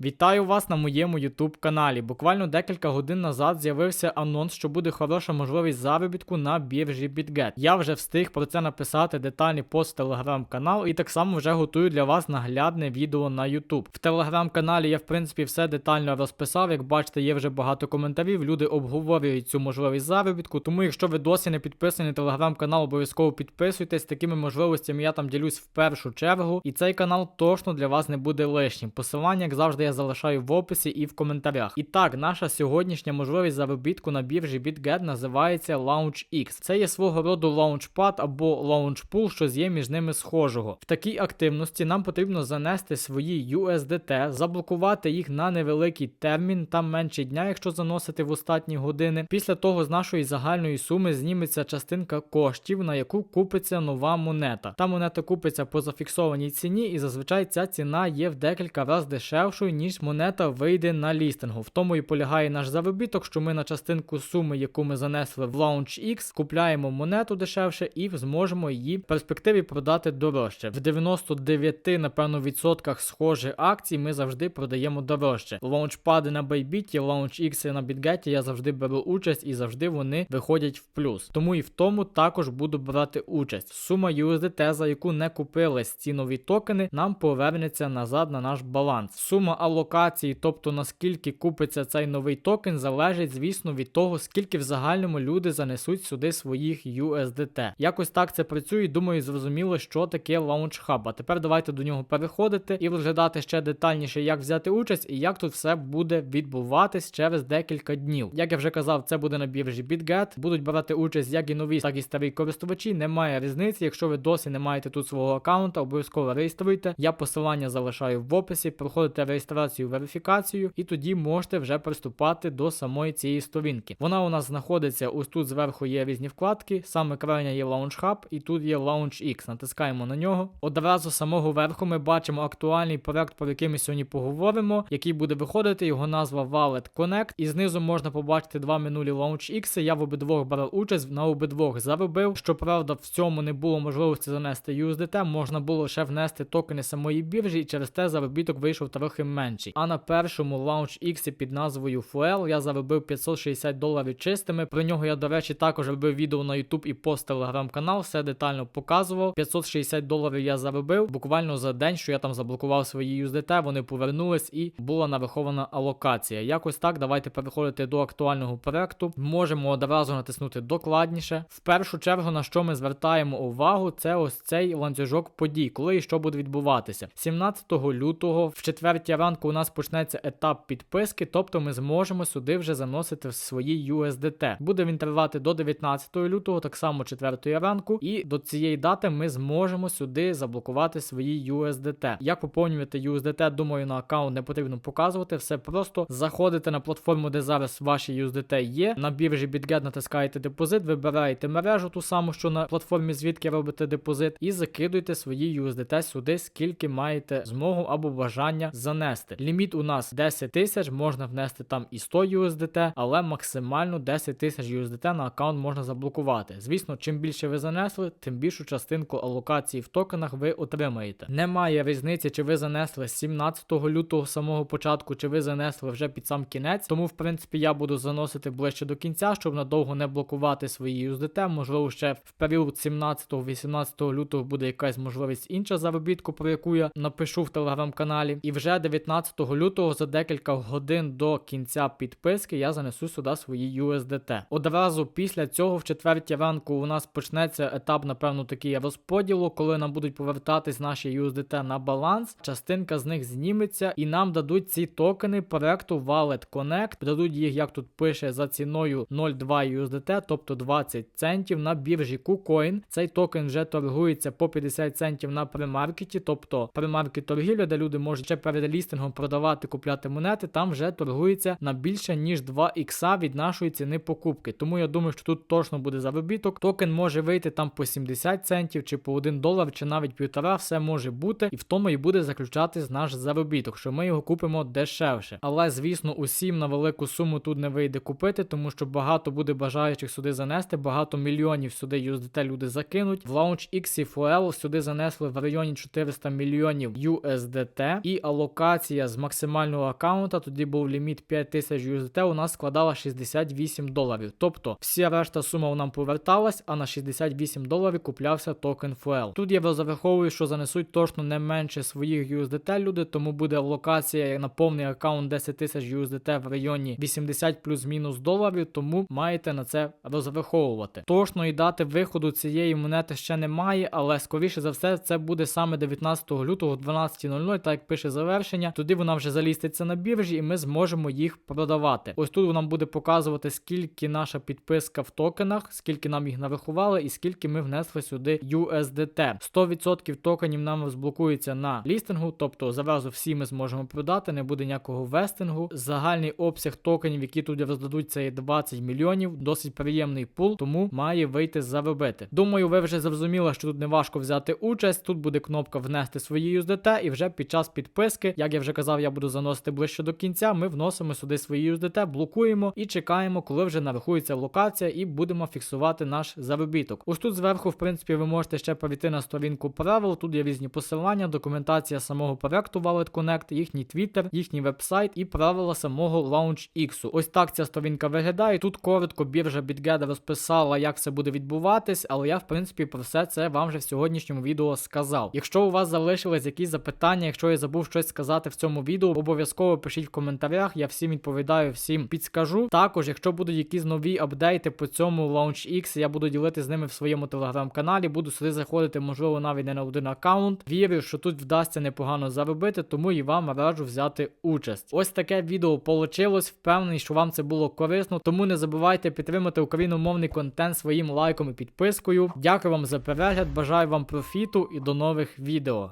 Вітаю вас на моєму YouTube каналі. Буквально декілька годин назад з'явився анонс, що буде хороша можливість заробітку на біржі BitGet. Я вже встиг про це написати детальний пост в телеграм-канал і так само вже готую для вас наглядне відео на YouTube. В телеграм-каналі я в принципі все детально розписав. Як бачите, є вже багато коментарів. Люди обговорюють цю можливість заробітку. Тому, якщо ви досі не підписані на телеграм-канал, обов'язково підписуйтесь. Такими можливостями я там ділюсь в першу чергу. І цей канал точно для вас не буде лишнім. Посилання, як завжди, я залишаю в описі і в коментарях. І так, наша сьогоднішня можливість заробітку на біржі BitGet називається LaunchX. Це є свого роду лаунчпад або лаунчпул, що є між ними схожого. В такій активності нам потрібно занести свої USDT, заблокувати їх на невеликий термін, там менше дня, якщо заносити в останні години. Після того з нашої загальної суми зніметься частинка коштів, на яку купиться нова монета. Та монета купиться по зафіксованій ціні, і зазвичай ця ціна є в декілька разів дешевшою, ніж монета вийде на лістингу. В тому і полягає наш заробіток, що ми на частинку суми, яку ми занесли в LaunchX, купляємо монету дешевше і зможемо її в перспективі продати дорожче. В 99, напевно, відсотках схожих акцій ми завжди продаємо дорожче. Лаунчпади на Bybit, LaunchX на BitGet я завжди беру участь і завжди вони виходять в плюс. Тому і в тому також буду брати участь. Сума USDT, за яку не купились ці нові токени, нам повернеться назад на наш баланс. Сума алокації, тобто наскільки купиться цей новий токен, залежить, звісно, від того, скільки в загальному люди занесуть сюди своїх USDT. Якось так це працює. Думаю, зрозуміло, що таке LaunchHub. А тепер давайте до нього переходити і розглядати ще детальніше, як взяти участь і як тут все буде відбуватись через декілька днів. Як я вже казав, це буде на біржі BitGet. Будуть брати участь як і нові, так і старі користувачі. Немає різниці. Якщо ви досі не маєте тут свого аккаунта, обов'язково реєструйте. Я посилання залишаю в описі. Проходите реєстрацію, верифікацію, і тоді можете вже приступати до самої цієї сторінки. Вона у нас знаходиться ось тут зверху є різні вкладки. Саме крайня є Launch Hub, і тут є Launch X. Натискаємо на нього. Одразу з самого верху ми бачимо актуальний проект, про який ми сьогодні поговоримо, який буде виходити. Його назва Wallet Connect. І знизу можна побачити два минулі Launch X. Я в обидвох брав участь, на обидвох заробив. Щоправда, в цьому не було можливості занести USDT, можна було лише внести токени самої біржі, і через те заробіток вийшов трохи менший. А на першому Launch X під назвою Fuel я заробив 560 доларів чистими. Про нього я, до речі, також робив відео на YouTube і пост телеграм-канал, все детально показував. 560 доларів я заробив буквально за день, що я там заблокував свої USDT, вони повернулись і була нарахована алокація. Якось так, давайте переходити до актуального проекту. Можемо одразу натиснути докладніше. В першу чергу, на що ми звертаємо увагу, це ось цей ланцюжок подій, коли і що буде відбуватися. 17 лютого в четвертій ранку у нас почнеться етап підписки, тобто ми зможемо сюди вже заносити свої USDT. Буде він тривати до 19 лютого, так само 4 ранку, і до цієї дати ми зможемо сюди заблокувати свої USDT. Як поповнювати USDT, думаю, на аккаунт не потрібно показувати. Все просто заходите на платформу, де зараз ваші USDT є. На біржі BitGet натискаєте депозит, вибираєте мережу ту саму, що на платформі, звідки робите депозит, і закидуйте свої USDT сюди, скільки маєте змогу або бажання занести. Ліміт у нас 10 тисяч, можна внести там і 100 USDT, але максимально 10 тисяч USDT на аккаунт можна заблокувати. Звісно, чим більше ви занесли, тим більшу частинку алокації в токенах ви отримаєте. Немає різниці, чи ви занесли з 17 лютого самого початку, чи ви занесли вже під сам кінець. Тому, в принципі, я буду заносити ближче до кінця, щоб надовго не блокувати свої USDT. Можливо, ще в період 17-18 лютого буде якась можливість інша заробітку, про яку я напишу в телеграм-каналі. І вже 19 лютого за декілька годин до кінця підписки я занесу сюди свої USDT. Одразу після цього, в четвертій ранку, у нас почнеться етап, напевно, такий розподілу, коли нам будуть повертатись наші USDT на баланс. Частинка з них зніметься, і нам дадуть ці токени проекту Wallet Connect. Дадуть їх, як тут пише, за ціною 0,2 USDT, тобто 20 центів на біржі KuCoin. Цей токен вже торгується по 50 центів на премаркеті, тобто премаркет торгівля, де люди можуть ще перед лістингом продавати, купляти монети. Там вже торгується на більше ніж 2 ікса від нашої ціни покупки. Тому я думаю, що тут точно буде заробіток. Токен може вийти там по 70 центів, чи по 1 долар, чи навіть півтора. Все може бути, і в тому і буде заключатись наш заробіток, що ми його купимо дешевше. Але звісно, усім на велику суму тут не вийде купити, тому що багато буде бажаючих сюди занести, багато мільйонів сюди USDT люди закинуть. В Launch X і FOL сюди занесли в районі 400 мільйонів USDT, і алокація локація з максимального аккаунта, тоді був ліміт 5000 USDT, у нас складала 68 доларів. Тобто вся решта сума нам поверталась, а на 68 доларів куплявся токен Fuel. Тут я розраховую, що занесуть точно не менше своїх USDT люди, тому буде локація на повний аккаунт 10 тисяч USDT в районі 80 плюс-мінус доларів, тому маєте на це розраховувати. Точної дати виходу цієї монети ще немає, але скоріше за все це буде саме 19 лютого 12.00, так як пише завершення. Тоді вона вже заліститься на біржі, і ми зможемо їх продавати. Ось тут нам буде показувати, скільки наша підписка в токенах, скільки нам їх нарахували, і скільки ми внесли сюди USDT. 100% токенів нам розблокується на лістингу, тобто зразу всі ми зможемо продати, не буде ніякого вестингу. Загальний обсяг токенів, які тут роздадуть, це є 20 мільйонів. Досить приємний пул, тому має вийти заробити. Думаю, ви вже зрозуміли, що тут не важко взяти участь. Тут буде кнопка внести свої USDT, і вже під час підписки, як я вже казав, я буду заносити ближче до кінця. Ми вносимо сюди свої USDT, блокуємо і чекаємо, коли вже нарахується локація, і будемо фіксувати наш заробіток. Ось тут зверху, в принципі, ви можете ще перейти на сторінку правил. Тут є різні посилання, документація самого проекту Wallet Connect, їхній твіттер, їхній вебсайт і правила самого LaunchX. Ось так ця сторінка виглядає. Тут коротко біржа BitGet розписала, як це буде відбуватись, але я, в принципі, про все це вам вже в сьогоднішньому відео сказав. Якщо у вас залишились якісь запитання, якщо я забув щось сказати в цьому відео, обов'язково пишіть в коментарях. Я всім відповідаю, всім підскажу. Також, якщо будуть якісь нові апдейти по цьому LaunchX, я буду ділити з ними в своєму телеграм-каналі. Буду сюди заходити, можливо, навіть не на один аккаунт. Вірю, що тут вдасться непогано заробити, тому і вам раджу взяти участь. Ось таке відео получилось. Впевнений, що вам це було корисно. Тому не забувайте підтримати україномовний контент своїм лайком і підпискою. Дякую вам за перегляд, бажаю вам профіту і до нових відео.